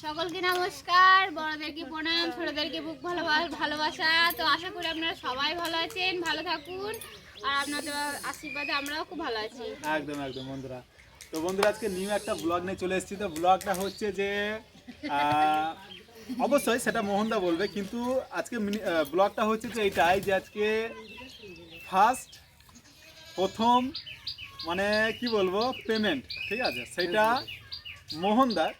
সকলকে নমস্কার। বড়দেরকে প্রণাম ছোটদেরকে বুক ভালোবা- ভালোবাসা। তো আশা করি আপনারা সবাই ভালো আছেন ভালো থাকুন। আর আপনাদের আশীর্বাদে আমরাও খুব ভালো আছি। একদম একদম বন্ধুরা। তো বন্ধুরা আজকে নিউ একটা ব্লগ নিয়ে চলে এসেছি। তো ব্লগটা হচ্ছে যে অবশ্যই সেটা মোহনদা বলবে কিন্তু আজকে ব্লগটা হচ্ছে যে এইটাই যে আজকে ফার্স্ট প্রথম মানে কি বলব পেমেন্ট ঠিক আছে? সেটা মোহনদার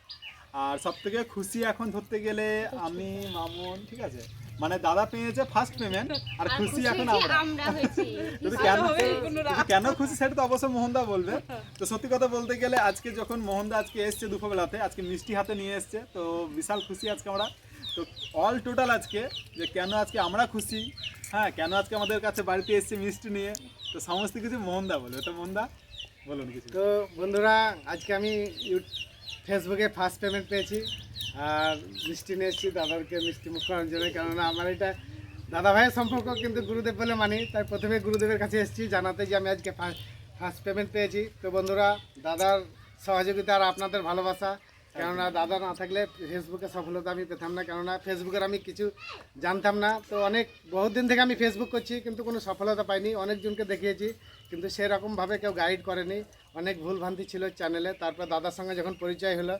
আর সব থেকে খুশি এখন ধরতে গেলে আমি মামুন ঠিক আছে? মানে দাদা পেয়েছে ফার্স্ট পেমেন্ট আর খুশি এখন আমরা। আমরা কিন্তু কেন কেন খুশি সেটা তো অবশ্যই মোহনদা বলবে। তো সত্যি কথা বলতে গেলে আজকে যখন মোহনদা আজকে এসছে দুপুরবেলাতে আজকে মিষ্টি হাতে নিয়ে এসছে তো বিশাল খুশি আজকে আমরা। তো অল টোটাল আজকে যে কেন আজকে আমরা খুশি হ্যাঁ কেন আজকে আমাদের কাছে বাড়িতে এসছে মিষ্টি নিয়ে তো সমস্ত কিছু মোহনদা বলবে। তো মোহনদা বলুন কিছু। তো বন্ধুরা আজকে আমি ইউ- ফেসবুকে ফার্স্ট পেমেন্ট পেয়েছি। আর মিষ্টি নিয়েছি দাদাকে মিষ্টি মুখ করার জন্য, কেননা আমার এটা দাদা ভাইয়ের সম্পর্ক কিন্তু গুরুদেব বলে মানি, তাই প্রথমে গুরুদেবের কাছে এসেছি, জানাতে যে আমি আজকে ফার্স্ট পেমেন্ট পেয়েছি। তো বন্ধুরা, দাদার সহযোগিতা আর আপনাদের ভালোবাসা কেননা দাদা না থাকলে ফেসবুকে সফলতা আমি পেতাম না কেননা ফেসবুকের আমি কিছু জানতাম না। তো অনেক বহুত দিন থেকে আমি ফেসবুক করছি কিন্তু কোনো সফলতা পাইনি। অনেকজনকে দেখিয়েছি কিন্তু সেরকমভাবে কেউ গাইড করেনি। অনেক ভুল ভ্রান্তি ছিল চ্যানেলে তারপর দাদার সঙ্গে যখন পরিচয় হলো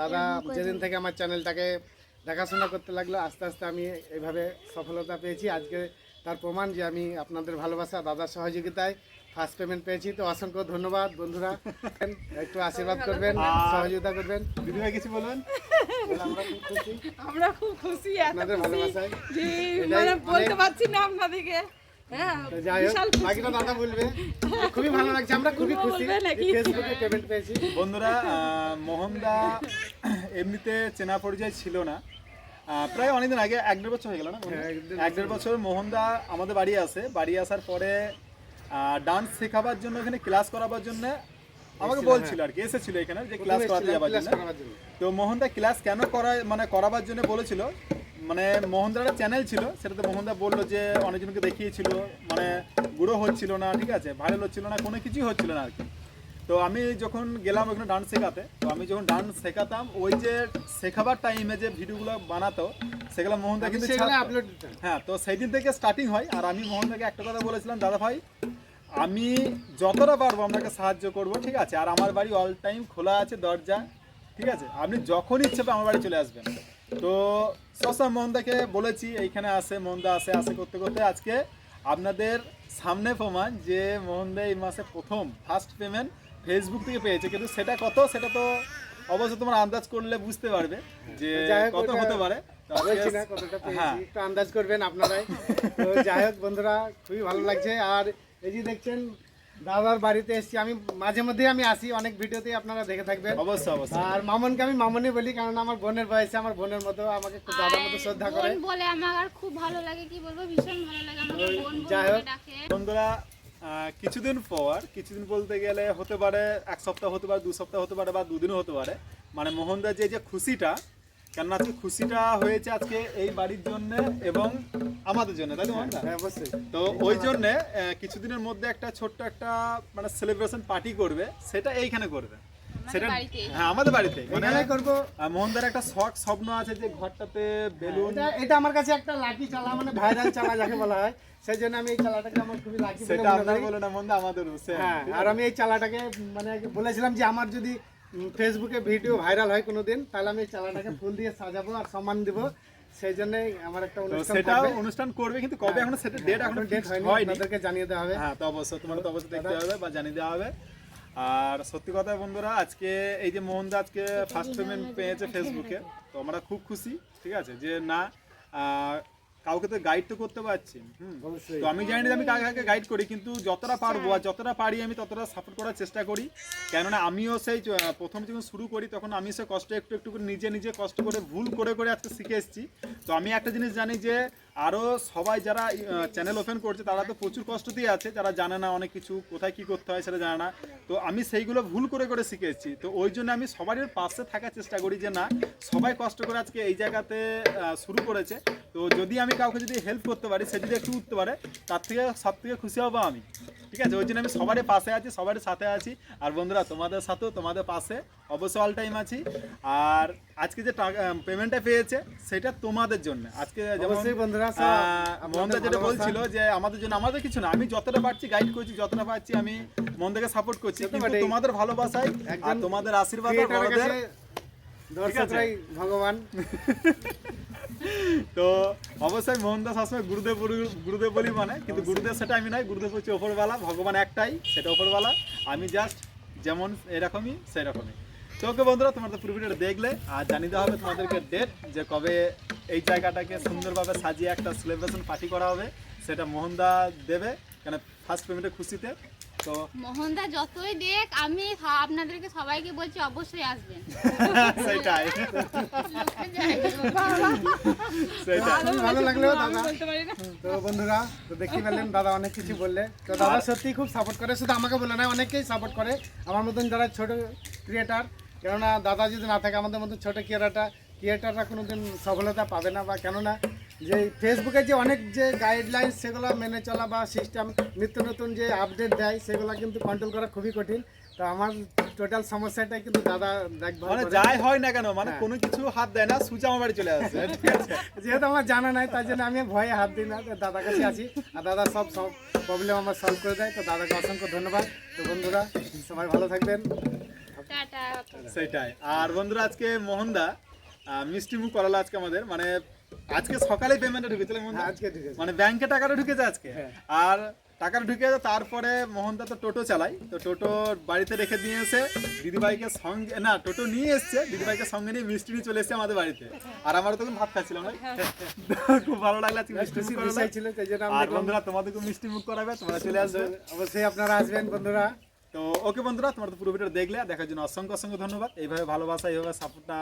দাদা যেদিন থেকে আমার চ্যানেলটাকে দেখাশোনা করতে লাগল আস্তে আস্তে আমি এইভাবে সফলতা পেয়েছি। আজকে তার প্রমাণ যে আমি আপনাদের ভালোবাসা দাদার সহযোগিতায় ফার্স্ট পেমেন্ট পেয়েছি তো অসংখ্য ধন্যবাদ বন্ধুরা। একটু আশীর্বাদ করবেন সহযোগিতা করবেন। দিদিভাই কিছু বলবেন আমরা খুব খুশি। আপনাদের ভালোবাসায়। মানে বলতে পারছি না আপনাদেরকে। হ্যাঁ যাই হোক দাদা বলবে। খুবই ভালো লাগছে আমরা খুবই খুশি। ফেসবুকে পেমেন্ট পেয়েছি। বন্ধুরা মোহনদা এমনিতে চেনা পরিচয় ছিল না। প্রায় অনেকদিন আগে এক দেড় বছর হয়ে গেল না হ্যাঁ, এক এক দেড় বছর। মোহনদা আমাদের বাড়ি আসে বাড়ি আসার পরে ডান্স শেখাবার জন্য এখানে ক্লাস করাবার জন্য আমাকে বলছিল আর কি এসেছিল এখানে যে ক্লাস করাতে যাবার জন্য। তো মোহনদা ক্লাস কেন করা মানে করাবার জন্য বলেছিল মানে মোহনদার একটা চ্যানেল ছিল সেটাতে মোহনদা বলল যে অনেকজনকে দেখিয়েছিল মানে গুঁড়ো হচ্ছিল না ঠিক আছে ভাইরাল হচ্ছিল না কোনো কিছুই হচ্ছিল না আর কি। তো আমি যখন গেলাম ওখানে ডান্স শেখাতে তো আমি যখন ডান্স শেখাতাম ওই যে শেখাবার টাইমে যে ভিডিওগুলো বানাতো সেগুলো মোহনদা কিন্তু হ্যাঁ তো সেই দিন থেকে স্টার্টিং হয় আর আমি মোহনদাকে একটা কথা বলেছিলাম দাদা ভাই আমি যতটা পারব আপনাকে সাহায্য করব ঠিক আছে? আর আমার বাড়ি অল টাইম খোলা আছে দরজা ঠিক আছে? আপনি যখন ইচ্ছে আমার বাড়ি চলে আসবেন। তো সবসময় মোহনদাকে বলেছি এইখানে আসে মোহনদা আসে আসে করতে করতে আজকে আপনাদের সামনে প্রমাণ যে মোহনদা এই মাসে প্রথম ফার্স্ট পেমেন্ট ফেসবুক থেকে পেয়েছে। কিন্তু সেটা কত? সেটা তো অবশ্যই তোমার আন্দাজ করলে বুঝতে পারবে যে কত হতে পারে। হ্যাঁ। একটু আন্দাজ করবেন আপনারাই। যাই হোক বন্ধুরা খুবই ভালো লাগছে। আর এই যে দেখছেন দাদার বাড়িতে এসেছি। আমি মাঝে মধ্যে আমি আসি অনেক ভিডিওতে আপনারা দেখে থাকবেন। অবশ্যই অবশ্যই। আর মামনকে আমি মামনই বলি কারণ আমার বোনের বয়সে আমার বোনের মতো আমাকে খুব দাদার মতো শ্রদ্ধা করে। বলে আমার আর খুব ভালো লাগে কি বলব ভীষণ ভালো লাগে। আমাকে বোন যাই বলে হোক। ডাকে। বন্ধুরা কিছুদিন পর কিছুদিন বলতে গেলে হতে পারে এক সপ্তাহ হতে পারে দু সপ্তাহ হতে পারে বা দুদিনও হতে পারে মানে মোহনদার যে যে খুশিটা কেননা আজকে খুশিটা হয়েছে আজকে এই বাড়ির জন্য এবং আমাদের জন্য তাই তো হ্যাঁ অবশ্যই। তো ওই জন্য কিছুদিনের মধ্যে একটা ছোট্ট একটা মানে সেলিব্রেশন পার্টি করবে। সেটা এইখানে করবে। সেটা হ্যাঁ আমাদের বাড়িতে মানে এখানে করব। মোহনদার একটা শখ স্বপ্ন আছে যে ঘরটাতে বেলুন এটা আমার কাছে একটা লাকি চালা মানে ভাইরাল চালা যাকে বলা হয়। সেই জন্য আমি এই চালাটাকে আমার খুবই লাকি সেটা আপনার বলে না মোহনদা আমাদেরও হ্যাঁ আর আমি এই চালাটাকে মানে বলেছিলাম যে আমার যদি ফেসবুকে ভিডিও ভাইরাল হয় কোনোদিন তাহলে আমি চালাটাকে ফুল দিয়ে সাজাবো আর সম্মান দিব। সেই জন্যই আমার একটা অনুষ্ঠান সেটা করবে। অনুষ্ঠান করবে কিন্তু কবে এখনও সেটা ডেট এখনও এখন ডেট হয়নি আপনাদেরকে জানিয়ে দেওয়া হবে। হ্যাঁ তো অবশ্যই তোমার তো অবশ্যই দেখতে হবে বা জানিয়ে দেওয়া হবে। আর সত্যি কথা বন্ধুরা আজকে এই যে মোহনদা আজকে ফার্স্ট পেমেন্ট পেয়েছে ফেসবুকে তো আমরা খুব খুশি ঠিক আছে? যে না কাউকে তো গাইড তো করতে পারছি। তো আমি জানি আমি কাকে কাকে গাইড করি কিন্তু যতটা পারব আর যতটা পারি আমি ততটা সাপোর্ট করার চেষ্টা করি। কেননা আমিও সেই প্রথম যখন শুরু করি তখন আমি সে কষ্ট একটু একটু করে নিজে নিজে কষ্ট করে ভুল করে করে আজকে শিখে এসেছি। তো আমি একটা জিনিস জানি যে আরও সবাই যারা চ্যানেল ওপেন করছে, তারা তো প্রচুর কষ্ট দিয়ে আছে, যারা জানে না অনেক কিছু, কোথায় কি করতে হয় সেটা জানে না। তো আমি সেইগুলো ভুল করে করে শিখেছি। তো ওই জন্য আমি সবারই পাশে থাকার চেষ্টা করি যে, না, সবাই কষ্ট করে আজকে এই জায়গাতে শুরু করেছে। তো যদি আমি কাউকে যদি হেল্প করতে পারি, সে যদি একটু উঠতে পারে, তার থেকে সব থেকে খুশি হব আমি। ঠিক আছে ওই জন্য আমি সবারই পাশে আছি সবারই সাথে আছি আর বন্ধুরা তোমাদের সাথেও তোমাদের পাশে অবশ্যই অল টাইম আছি আর আজকে যে টাকা পেমেন্টটা পেয়েছে সেটা তোমাদের জন্য আজকে যেমন বন্ধুরা, মোহনদা যেটা। বলছিল যে আমাদের জন্য আমাদের কিছু না আমি যতটা পারছি গাইড করছি যতটা পারছি আমি মনদাকে সাপোর্ট করছি। তোমাদের ভালোবাসাই আর তোমাদের আশীর্বাদ দর্শকরাই ভগবান। তো অবশ্যই মোহনদাস সবসময় গুরুদেব গুরুদেব বলি মানে কিন্তু গুরুদেব সেটা আমি নয় গুরুদেব হচ্ছে ওপরওয়ালা ভগবান একটাই সেটা ওপরওয়ালা। আমি জাস্ট যেমন এরকমই সেরকমই। তো ওকে বন্ধুরা তোমরা তো পুরো ভিডিওটা দেখলে আর জানিয়ে দেওয়া হবে তোমাদেরকে ডেট যে কবে এই জায়গাটাকে সুন্দরভাবে সাজিয়ে একটা সেলিব্রেশন পার্টি করা হবে সেটা মোহনদা দেবে কেন ফার্স্ট পেমেন্টের খুশিতে। তো মোহনদা যতই দেখ আমি আপনাদেরকে সবাইকে বলছি অবশ্যই আসবেন। সেটাই। ভালো দাদা। তো বন্ধুরা তো দেখতে পেলেন দাদা অনেক কিছু বললে। তো দাদা সত্যি খুব সাপোর্ট করে শুধু আমাকে বলে না অনেকেই সাপোর্ট করে। আমার মতন যারা ছোট ক্রিয়েটার কেননা দাদা যদি না থাকে আমাদের মতন ছোট ক্রিয়েটারটা ক্রিয়েটাররা কোনোদিন সফলতা পাবে না বা কেননা যে ফেসবুকে যে অনেক যে গাইডলাইন সেগুলো মেনে চলা বা সিস্টেম নিত্য নতুন যে আপডেট দেয় সেগুলো কিন্তু কন্ট্রোল করা খুবই কঠিন। তো আমার টোটাল সমস্যাটা কিন্তু দাদা মানে যাই হয় না কেন মানে হ্যাঁ। কোনো কিছু হাত দেয় না সুচা আমার বাড়ি চলে আসে যেহেতু আমার জানা নাই তার জন্য আমি ভয়ে হাত দিই না তো দাদার কাছে আছি আর দাদা সব সব প্রবলেম আমার সলভ করে দেয় তো দাদাকে অসংখ্য ধন্যবাদ। তো বন্ধুরা সবাই ভালো থাকবেন। সেটাই। আর বন্ধুরা আজকে মোহনদা আহ, মিষ্টি মুখ করালো আজকে আমাদের মানে আজকে সকালে পেমেন্টটা ঢুকেছিল হ্যাঁ, আজকে মানে ব্যাংকে টাকাটা ঢুকেছে আজকে। হ্যাঁ। আর টাকাটা ঢুকে তারপরে মোহনদা তো টোটো চালাই তো টোটো বাড়িতে রেখে দিয়ে এসে দিদিভাইকে সঙ্গে না টোটো নিয়ে এসছে দিদিভাইকে সঙ্গে নিয়ে মিষ্টি নিয়ে চলে এসছে আমাদের বাড়িতে। আর আমরা তখন ভাত খাচ্ছিলাম ভাই। খুব ভালো লাগল আজকে মিষ্টি মুখ আর বন্ধুরা তোমাদেরকে মিষ্টি মুখ করাবে তোমরা চলে আসবে। অবশ্যই আপনারা আসবেন বন্ধুরা। তো ওকে বন্ধুরা তোমার তো পুরো ভিডিও দেখলে দেখার জন্য অসংখ্য অসংখ্য ধন্যবাদ। এইভাবে ভালোবাসা এইভাবে সাপোর্টটা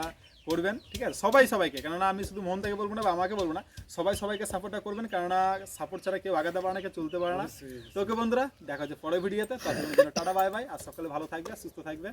করবেন ঠিক আছে? সবাই সবাইকে কেননা আমি শুধু মন থেকে বলব না বা আমাকে বলব না সবাই সবাইকে সাপোর্টটা করবেন কেননা সাপোর্ট ছাড়া কেউ আগাতে পারে না কেউ চলতে পারে না। তো ওকে বন্ধুরা দেখা হচ্ছে পরের ভিডিওতে তার জন্য টাটা বাই বাই আর সকলে ভালো থাকবে সুস্থ থাকবে।